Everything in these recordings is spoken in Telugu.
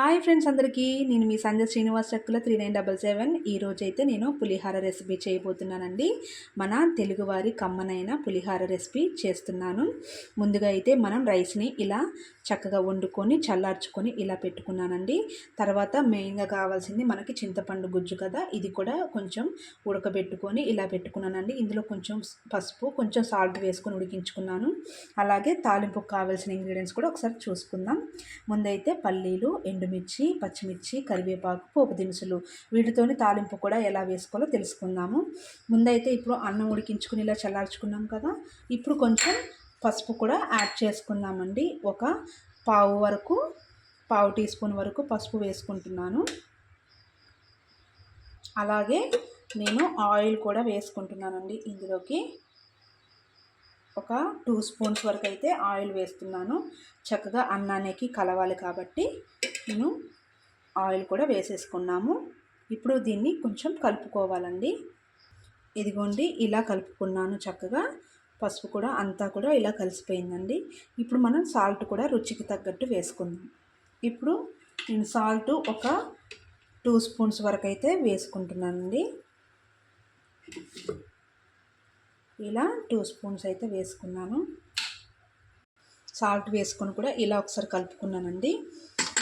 హాయ్ ఫ్రెండ్స్ అందరికీ. నేను మీ Sanjay Srinivas Chakkula three nine double seven. ఈరోజు అయితే నేను పులిహార రెసిపీ చేయబోతున్నానండి. మన తెలుగువారి కమ్మనైన పులిహార రెసిపీ చేస్తున్నాను. ముందుగా అయితే మనం రైస్ని ఇలా చక్కగా వండుకొని చల్లార్చుకొని ఇలా పెట్టుకున్నానండి. తర్వాత మెయిన్గా కావాల్సింది మనకి చింతపండు గుజ్జు కదా ఇది కూడా కొంచెం ఉడకబెట్టుకొని ఇలా పెట్టుకున్నానండి. ఇందులో కొంచెం పసుపు కొంచెం సాల్ట్ వేసుకొని ఉడికించుకున్నాను. అలాగే తాలింపుకు కావాల్సిన ఇంగ్రీడియంట్స్ కూడా ఒకసారి చూసుకుందాం. ముందైతే పల్లీలు ఎండు ఎండుమిర్చి పచ్చిమిర్చి కరివేపాకు పోపు దినుసులు వీటితోని తాలింపు కూడా ఎలా వేసుకోవాలో తెలుసుకుందాము. ముందైతే ఇప్పుడు అన్నం ఉడికించుకుని ఇలా చల్లార్చుకున్నాం కదా ఇప్పుడు కొంచెం పసుపు కూడా యాడ్ చేసుకుందామండి. ఒక పావు వరకు పావు టీ స్పూన్ వరకు పసుపు వేసుకుంటున్నాను. అలాగే నేను ఆయిల్ కూడా వేసుకుంటున్నానండి ఇందులోకి. ఒక టూ స్పూన్స్ వరకు అయితే ఆయిల్ వేస్తున్నాను. చక్కగా అన్నానికి కలవాలి కాబట్టి నేను ఆయిల్ కూడా వేసేసుకున్నాము. ఇప్పుడు దీన్ని కొంచెం కలుపుకోవాలండి. ఇదిగోండి ఇలా కలుపుకున్నాను చక్కగా. పసుపు కూడా అంతా కూడా ఇలా కలిసిపోయిందండి. ఇప్పుడు మనం సాల్ట్ కూడా రుచికి తగ్గట్టు వేసుకుందాం. ఇప్పుడు నేను సాల్ట్ ఒక టూ స్పూన్స్ వరకు అయితే వేసుకుంటున్నానండి. ఇలా టూ స్పూన్స్ అయితే వేసుకున్నాను. సాల్ట్ వేసుకొని కూడా ఇలా ఒకసారి కలుపుకున్నానండి.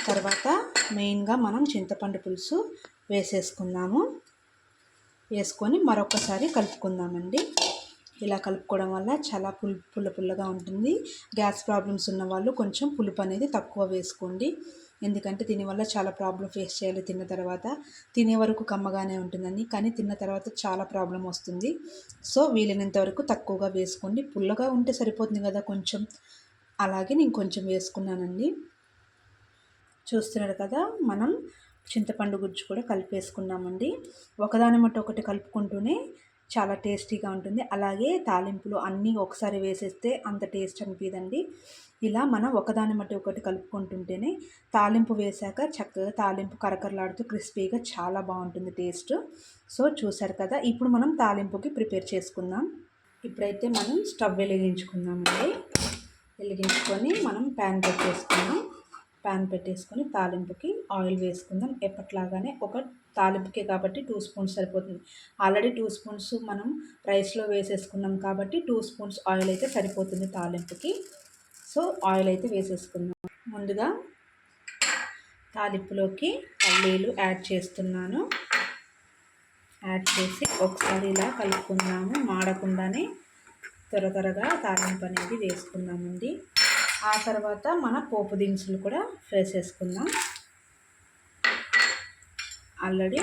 తర్వాత మెయిన్గా మనం చింతపండు పులుసు వేసేసుకుందాము. వేసుకొని మరొకసారి కలుపుకుందామండి. ఇలా కలుపుకోవడం వల్ల చాలా పుల్ పుల్ల పుల్లగా ఉంటుంది. గ్యాస్ ప్రాబ్లమ్స్ ఉన్న వాళ్ళు కొంచెం పులుపు అనేది తక్కువ వేసుకోండి. ఎందుకంటే దీనివల్ల చాలా ప్రాబ్లం ఫేస్ చేయాలి తిన్న తర్వాత. తినే వరకు కమ్మగానే ఉంటుందని కానీ తిన్న తర్వాత చాలా ప్రాబ్లం వస్తుంది. సో వీలైనంత వరకు తక్కువగా వేసుకోండి. పుల్లగా ఉంటే సరిపోతుంది కదా కొంచెం. అలాగే నేను కొంచెం వేసుకున్నానండి. చూస్తున్నారు కదా మనం చింతపండు గుజ్జు కూడా కలిపేసుకున్నామండి. ఒకదాని మట్టి ఒకటి కలుపుకుంటూనే చాలా టేస్టీగా ఉంటుంది. అలాగే తాలింపులు అన్నీ ఒకసారి వేసేస్తే అంత టేస్ట్ అనిపిదండి ఇలా మనం ఒకదాని మట్టి ఒకటి కలుపుకుంటుంటేనే తాలింపు వేశాక చక్కగా తాలింపు కరకరలాడుతూ క్రిస్పీగా చాలా బాగుంటుంది టేస్ట్. సో చూసారు కదా ఇప్పుడు మనం తాలింపుకి ప్రిపేర్ చేసుకుందాం. ఇప్పుడైతే మనం స్టవ్ వెలిగించుకుందామండి. వెలిగించుకొని మనం ప్యాన్ పెట్టేసుకుందాం. ప్యాన్ పెట్టేసుకొని తాలింపుకి ఆయిల్ వేసుకుందాం. ఎప్పట్లాగానే ఒక తాలింపుకే కాబట్టి టూ స్పూన్స్ సరిపోతుంది. ఆల్రెడీ టూ స్పూన్స్ మనం రైస్లో వేసేసుకున్నాం కాబట్టి టూ స్పూన్స్ ఆయిల్ అయితే సరిపోతుంది తాలింపుకి. సో ఆయిల్ అయితే వేసేసుకుందాం. ముందుగా తాలింపులోకి పల్లీలు యాడ్ చేస్తున్నాను. యాడ్ చేసి ఒకసారి ఇలా కలుపుకుందాము. మాడకుండానే త్వర త్వరగా తాలింపు అనేది వేసుకుందామండి. ఆ తర్వాత మన పోపు దినుసులు కూడా వేసేసుకుందాం ఆల్రెడీ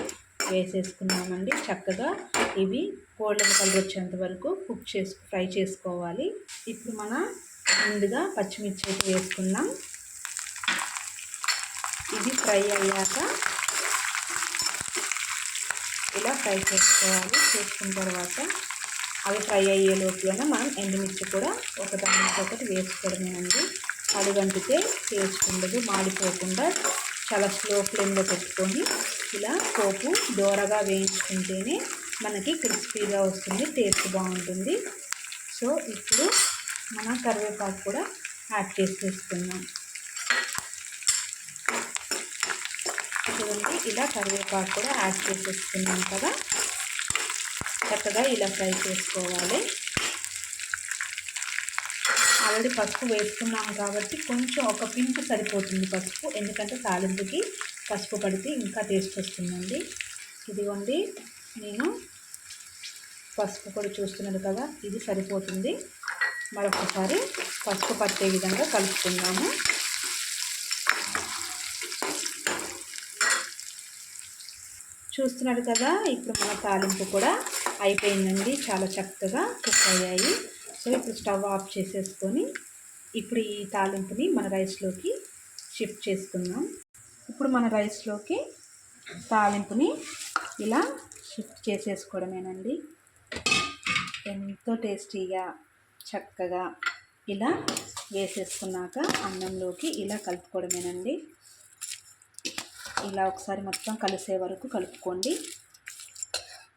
వేసేసుకున్నామండి. చక్కగా ఇవి గోల్డెన్ కలర్ వచ్చేంత వరకు కుక్ చేసు ఫ్రై చేసుకోవాలి. ఇప్పుడు మన ముందుగా పచ్చిమిర్చి అయితే వేసుకుందాం. ఇది ఫ్రై అయ్యాక ఇలా ఫ్రై చేసుకోవాలి. చేసుకున్న తర్వాత అవి ఫ్రై అయ్యే లోపలనే మనం ఎండుమిర్చి కూడా ఒకదాని ఒకటి వేసుకోవడమేనండి అడుగంటితే టేస్ట్ ఉండదు మాడిపోకుండా చాలా స్లో ఫ్లేమ్లో పెట్టుకొని ఇలా పోపు దోరగా వేయించుకుంటేనే మనకి క్రిస్పీగా వస్తుంది టేస్ట్ బాగుంటుంది. సో ఇప్పుడు మనం కరివేపాకు కూడా యాడ్ చేసేసుకుందాం. చూడండి ఇలా కరివేపాకు కూడా యాడ్ చేసేసుకున్నాం కదా. చక్కగా ఇలా ఫ్రై చేసుకోవాలి. ఆల్రెడీ పసుపు వేసుకున్నాం కాబట్టి కొంచెం ఒక పింక్ సరిపోతుంది పసుపు. ఎందుకంటే తాలింపుకి పసుపు పడితే ఇంకా టేస్ట్ వస్తుందండి. ఇదిగోండి నేను పసుపు కూడా చూస్తున్నారు కదా ఇది సరిపోతుంది. మరొకసారి పసుపు పట్టే విధంగా కలుపుకుందాము. చూస్తున్నారు కదా ఇప్పుడు మన తాలింపు కూడా అయిపోయిందండి. చాలా చక్కగా కుక్ అయ్యాయి. సో ఇప్పుడు స్టవ్ ఆఫ్ చేసేసుకొని ఇప్పుడు ఈ తాలింపుని మన రైస్లోకి షిఫ్ట్ చేసుకుందాం. ఇప్పుడు మన రైస్లోకి తాలింపుని ఇలా షిఫ్ట్ చేసేసుకోవడమేనండి. ఎంతో టేస్టీగా చక్కగా ఇలా వేసేసుకున్నాక అన్నంలోకి ఇలా కలుపుకోవడమేనండి. ఇలా ఒకసారి మొత్తం కలిసే వరకు కలుపుకోండి.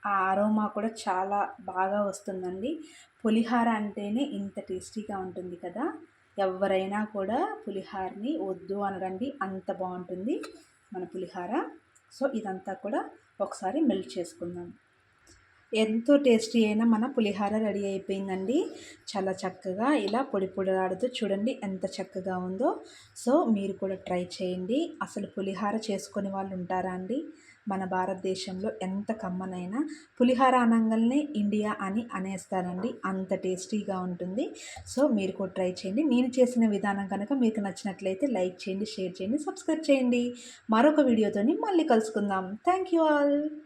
ఆ అరోమా కూడా చాలా బాగా వస్తుందండి. పులిహార అంటేనే ఇంత టేస్టీగా ఉంటుంది కదా. ఎవరైనా కూడా పులిహారని వద్దు అనరండి. అంత బాగుంటుంది మన పులిహార. సో ఇదంతా కూడా ఒకసారి మెల్ట్ చేసుకుందాం. ఎంతో టేస్టీ అయిన మన పులిహార రెడీ అయిపోయిందండి. చాలా చక్కగా ఇలా పొడి పొడిలాడుతూ చూడండి ఎంత చక్కగా ఉందో. సో మీరు కూడా ట్రై చేయండి. అసలు పులిహార చేసుకునే వాళ్ళు ఉంటారా అండి? మన భారతదేశంలో ఎంత కమ్మనైనా పులిహార అనంగానే ఇండియా అని అనేస్తారండి. అంత టేస్టీగా ఉంటుంది. సో మీరు కూడా ట్రై చేయండి. నేను చేసిన విధానం కనుక మీకు నచ్చినట్లయితే లైక్ చేయండి షేర్ చేయండి సబ్స్క్రైబ్ చేయండి. మరొక వీడియోతోని మళ్ళీ కలుసుకుందాం. Thank you all.